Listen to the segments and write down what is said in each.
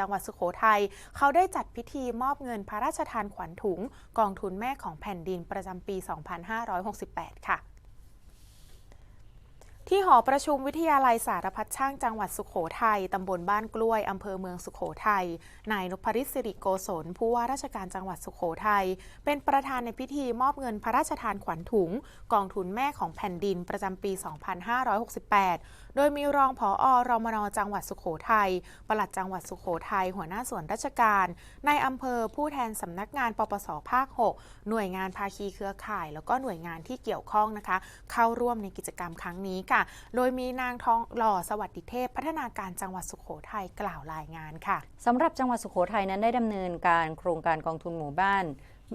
จังหวัดสุโขทัยเขาได้จัดพิธีมอบเงินพระราชทานขวัญถุง กองทุนแม่ของแผ่นดินประจำปี 2568 ค่ะ ที่หอประชุมวิทยาลัยสารพัดช่างจังหวัดสุขโขทัย ตำบลบ้านกล้วย อำเภอเมืองสุขโขทัย นายนพริศสิริโกศล ผู้ว่าราชการจังหวัดสุขโขทัย เป็นประธานในพิธีมอบเงินพระราชทานขวัญถุง กองทุนแม่ของแผ่นดินประจำปี 2568 โดยมีรองผออรมนจังหวัดสุขโขทัย ปลัดจังหวัดสุขโขทัย หัวหน้าส่วนราชการนายอำเภอ ผู้แทนสำนักงานปปส ภาค 6 หน่วยงานภาคีเครือข่าย แล้วก็หน่วยงานที่เกี่ยวข้องนะคะ เข้าร่วมในกิจกรรมครั้งนี้ค่ะโดยมีนางทองหล่อสวัสดิเทพ พัฒนาการจังหวัดสุขโขทัยกล่าวรายงานค่ะสำหรับจังหวัดสุโขทัยนั้นได้ดำเนินการโครงการกองทุนหมู่บ้าน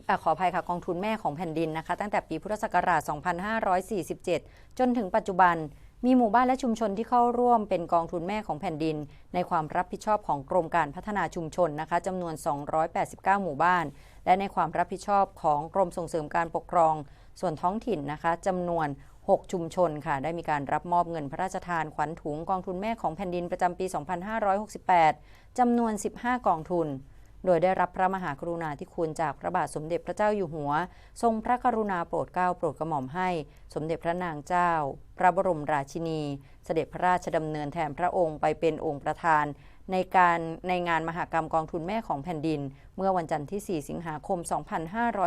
อขออภัยค่ะกองทุนแม่ของแผ่นดินนะคะ ตั้งแต่ปีพุทธศักราช 2547 จนถึงปัจจุบัน มีหมู่บ้านและชุมชนที่เข้าร่วมเป็นกองทุนแม่ของแผ่นดิน ในความรับผิดชอบของกรมการพัฒนาชุมชนนะคะจำนวน 289 หมู่บ้าน และในความรับผิดชอบของกรมส่งเสริมการปกครอง ส่วนท้องถิ่นนะคะจำนวน 6 ชุมชนค่ะ ได้มีการรับมอบเงินพระราชทานขวัญถุงกองทุนแม่ของแผ่นดินประจำปี 2568 จำนวน 15 กองทุน โดยได้รับพระมหากรุณาธิคุณจากพระบาทสมเด็จพระเจ้าอยู่หัว ทรงพระกรุณาโปรดเกล้าโปรดกระหม่อมให้ สมเด็จพระนางเจ้า พระบรมราชินี เสด็จพระราชดำเนินแทนพระองค์ไปเป็นองค์ประธานในการในงานมหกรรมกองทุนแม่ของแผ่นดิน เมื่อวันจันทร์ที่ 4 สิงหาคม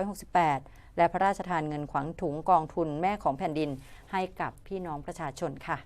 2568 และพระราชทานเงินขวัญถุงกองทุนแม่ของแผ่นดิน ให้กับพี่น้องประชาชนค่ะ